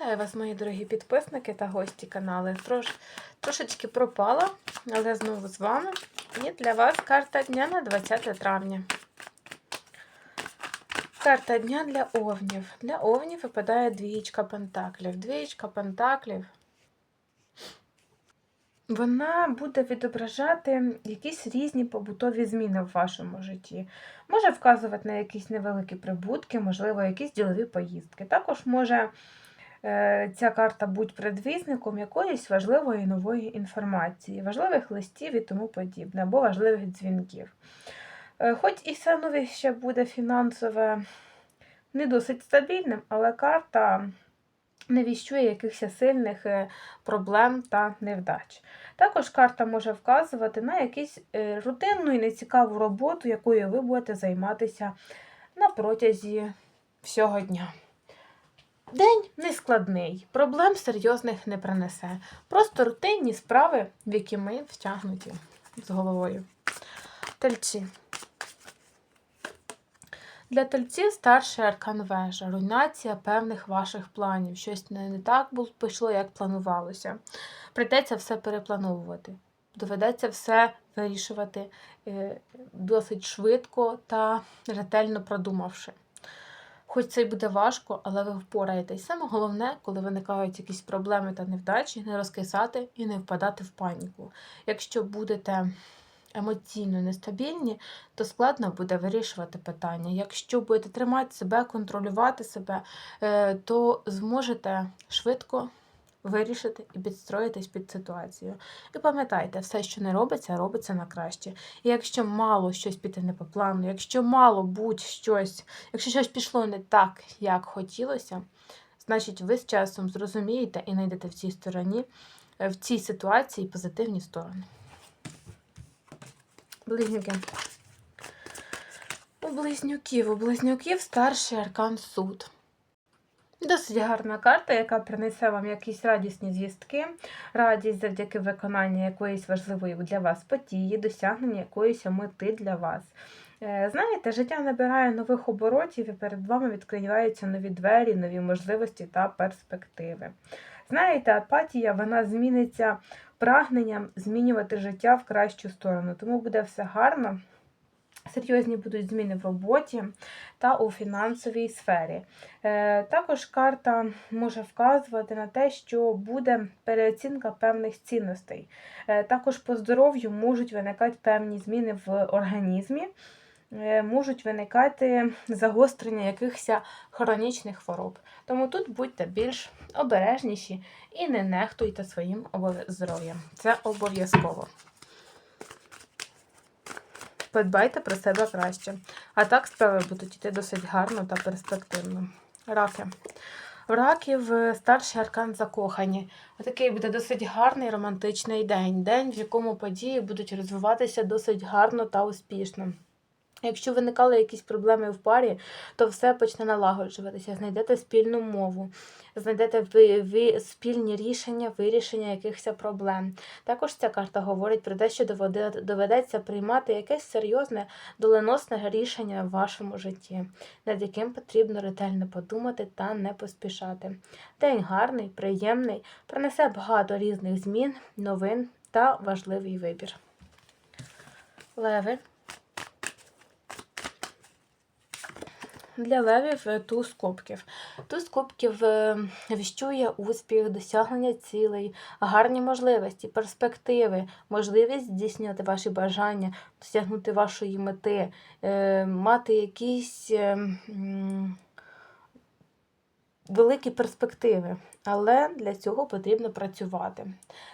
Вітаю вас, мої дорогі підписники та гості каналу. Трош, трошечки пропала, але знову з вами. І для вас карта дня на 20 травня. Карта дня для овнів. Для овнів випадає двієчка пентаклів. Двієчка пентаклів. Вона буде відображати якісь різні побутові зміни в вашому житті. Може вказувати на якісь невеликі прибутки, можливо, якісь ділові поїздки. Також може ця карта бути предвісником якоїсь важливої нової інформації, важливих листів і тому подібне, або важливих дзвінків. Е, Хоч і становище буде фінансове не досить стабільним, але карта не віщує якихось сильних е, проблем та невдач. Також карта може вказувати на якусь е, рутинну і нецікаву роботу, якою ви будете займатися на протязі всього дня. День нескладний, проблем серйозних не принесе. Просто рутинні справи, в які ми втягнуті з головою. Тельці. Для тельців старший аркан вежа, руйнація певних ваших планів. Щось не, так пішло, як планувалося. Прийдеться все переплановувати. Доведеться все вирішувати е, досить швидко та ретельно продумавши. Хоч це й буде важко, але ви впораєтесь. Саме головне, коли виникають якісь проблеми та невдачі, не розкисати і не впадати в паніку. Якщо будете емоційно нестабільні, то складно буде вирішувати питання. Якщо будете тримати себе, контролювати себе, е, то зможете швидко вирішити і підстроїтись під ситуацію. І пам'ятайте, все, що не робиться, робиться на краще. І якщо мало щось піти не по плану, якщо мало будь-щось, якщо щось пішло не так, як хотілося, значить ви з часом зрозумієте і знайдете в цій стороні, е, в цій ситуації позитивні сторони. Близнюки. У близнюків. У близнюків старший аркан суд. Досить гарна карта, яка принесе вам якісь радісні звістки, радість завдяки виконанню якоїсь важливої для вас події, досягнення якоїсь мети для вас. Е, Знаєте, життя набирає нових оборотів і перед вами відкриваються нові двері, нові можливості та перспективи. Знаєте, апатія вона зміниться прагненням змінювати життя в кращу сторону. Тому буде все гарно. Серйозні будуть зміни в роботі та у фінансовій сфері. Е, Також карта може вказувати на те, що буде переоцінка певних цінностей. Е, Також по здоров'ю можуть виникати певні зміни в організмі, е, можуть виникати загострення якихось хронічних хвороб. Тому тут будьте більш обережніші і не нехтуйте своїм здоров'ям. Це обов'язково. Подбайте про себе краще. А так справи будуть йти досить гарно та перспективно. Раки. В раків старший аркан закохані. Отакий буде досить гарний романтичний день. День, в якому події будуть розвиватися досить гарно та успішно. Якщо виникали якісь проблеми в парі, то все почне налагоджуватися. Знайдете спільну мову, знайдете ви, ви спільні рішення, вирішення якихось проблем. Також ця карта говорить про те, що доведеться приймати якесь серйозне доленосне рішення в вашому житті, над яким потрібно ретельно подумати та не поспішати. День гарний, приємний, принесе багато різних змін, новин та важливий вибір. Леви. Для левів е, туз кубків. Туз кубків е, віщує успіх, досягнення цілей, гарні можливості, перспективи, можливість здійснювати ваші бажання, досягнути вашої мети, е, мати якісь великі перспективи. Але для цього потрібно працювати,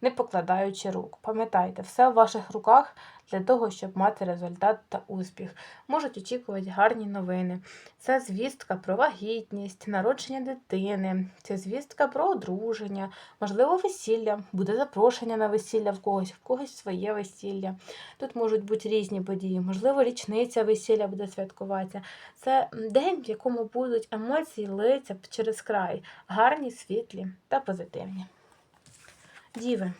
не покладаючи рук. Пам'ятайте, все в ваших руках для того, щоб мати результат та успіх. Можуть очікувати гарні новини. Це звістка про вагітність, народження дитини, це звістка про одруження, можливо, весілля, буде запрошення на весілля в когось, в когось своє весілля. Тут можуть бути різні події, можливо, річниця весілля буде святкуватися. Це день, в якому будуть емоції литися через край, гарні, світлі та позитивні. Діви.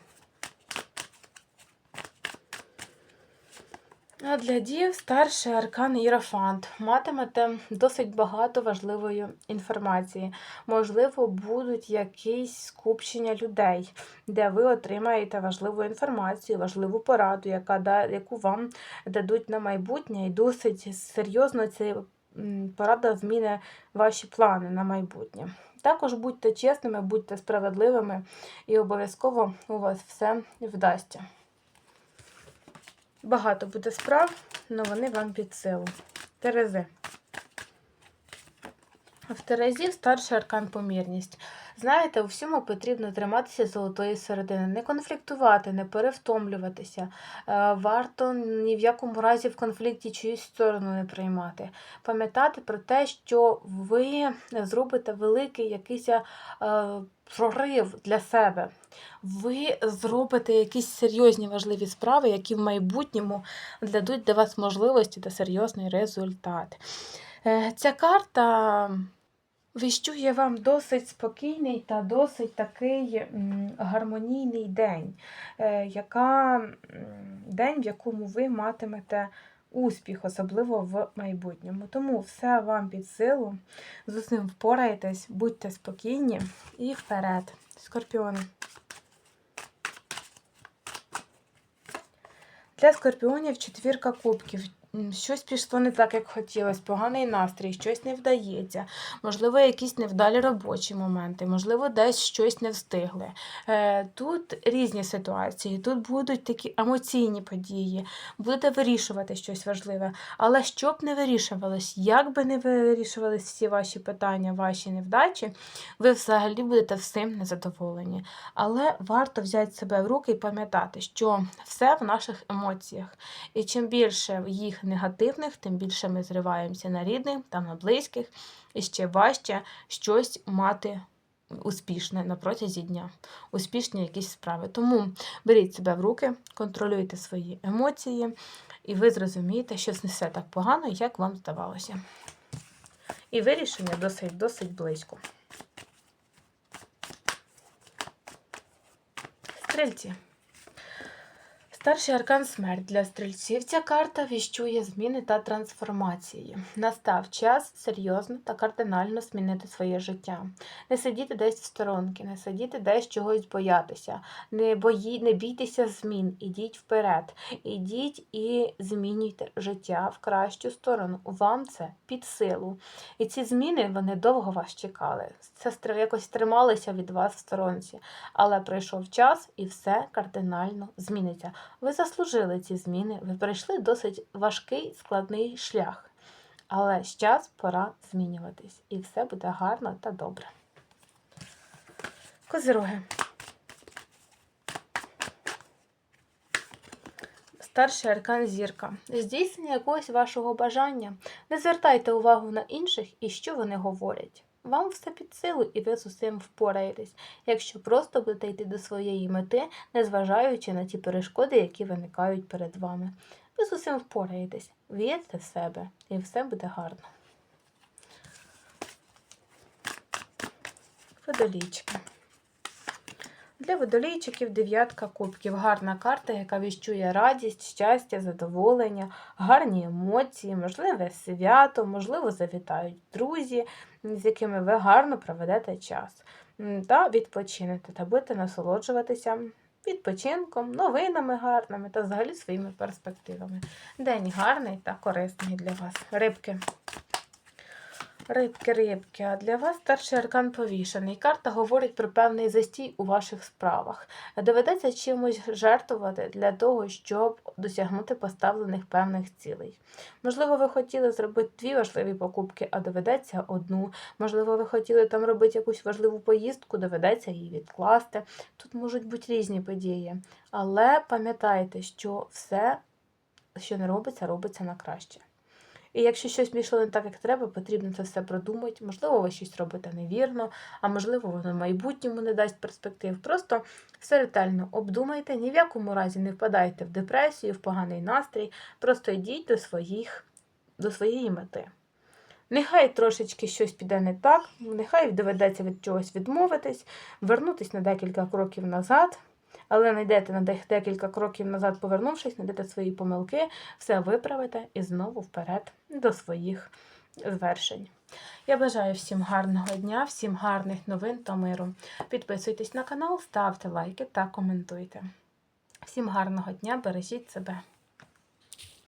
А для дів старший аркан Єрофант. Матимете досить багато важливої інформації. Можливо, будуть якісь скупчення людей, де ви отримаєте важливу інформацію, важливу пораду, яка яку вам дадуть на майбутнє, і досить серйозно ця порада зміни ваші плани на майбутнє. Також будьте чесними, будьте справедливими, і обов'язково у вас все вдасться. Багато буде справ, але вони вам під силу. Терези. В Терезі старший аркан помірність. Знаєте, у всьому потрібно триматися золотої середини, не конфліктувати, не перевтомлюватися. Е, Варто ні в якому разі в конфлікті чиюсь сторону не приймати. Пам'ятати про те, що ви зробите великий якийсь е, прорив для себе. Ви зробите якісь серйозні важливі справи, які в майбутньому дадуть для вас можливості та серйозний результат. Е, Ця карта віщує вам досить спокійний та досить такий гармонійний день, е, яка, день, в якому ви матимете успіх, особливо в майбутньому. Тому все вам під силу, з усім впораєтесь, будьте спокійні і вперед. Скорпіони. Для скорпіонів четвірка кубків. Щось пішло не так, як хотілося, поганий настрій, щось не вдається, можливо, якісь невдалі робочі моменти, можливо, десь щось не встигли. Е, Тут різні ситуації, тут будуть такі емоційні події, будете вирішувати щось важливе. Але щоб не вирішувалось, як би не вирішувались всі ваші питання, ваші невдачі, ви взагалі будете всім незадоволені. Але варто взяти себе в руки і пам'ятати, що все в наших емоціях. І чим більше їх негативних, тим більше ми зриваємося на рідних та на близьких, і ще важче щось мати успішне на протязі дня, успішні якісь справи. Тому беріть себе в руки, контролюйте свої емоції, і ви зрозумієте, що не все так погано, як вам здавалося. І вирішення досить досить близько. Стрільці. Старший аркан смерть для стрільців. Ця карта віщує зміни та трансформації. Настав час серйозно та кардинально змінити своє життя. Не сидіти десь в сторонки, не сидіти десь чогось боятися, не, бої, не бійтеся змін, ідіть вперед. Ідіть і змінюйте життя в кращу сторону. Вам це під силу. І ці зміни вони довго вас чекали. Це якось трималися від вас в сторонці. Але прийшов час і все кардинально зміниться. Ви заслужили ці зміни, ви пройшли досить важкий складний шлях. Але з час пора змінюватись, і все буде гарно та добре. Козироги. Старший аркан зірка. Здійснення якогось вашого бажання. Не звертайте увагу на інших і що вони говорять. Вам все під силу, і ви з усім впораєтесь, якщо просто будете йти до своєї мети, незважаючи на ті перешкоди, які виникають перед вами. Ви з усім впораєтесь, вірте в себе, і все буде гарно. Водолійчики. Для водолійчиків дев'ятка кубків. Гарна карта, яка віщує радість, щастя, задоволення, гарні емоції, можливе свято, можливо, завітають друзі, з якими ви гарно проведете час. Та відпочинете та будете насолоджуватися відпочинком, новинами гарними та взагалі своїми перспективами. День гарний та корисний для вас. Рибки. Рибки, рибки, а для вас старший аркан повішений. Карта говорить про певний застій у ваших справах. Доведеться чимось жертвувати для того, щоб досягнути поставлених певних цілей. Можливо, ви хотіли зробити дві важливі покупки, а доведеться одну. Можливо, ви хотіли там робити якусь важливу поїздку, доведеться її відкласти. Тут можуть бути різні події. Але пам'ятайте, що все, що не робиться, робиться на краще. І якщо щось пішло не так, як треба, потрібно це все продумати. Можливо, ви щось робите невірно, а можливо, воно в майбутньому не дасть перспектив. Просто все ретельно обдумайте, ні в якому разі не впадайте в депресію, в поганий настрій. Просто йдіть до, своїх, до своєї мети. Нехай трошечки щось піде не так, нехай доведеться від чогось відмовитись, вернутися на декілька кроків назад, Але не йдете на декілька кроків назад, повернувшись, знайдете свої помилки, все виправите і знову вперед до своїх звершень. Я бажаю всім гарного дня, всім гарних новин та миру. Підписуйтесь на канал, ставте лайки та коментуйте. Всім гарного дня, бережіть себе.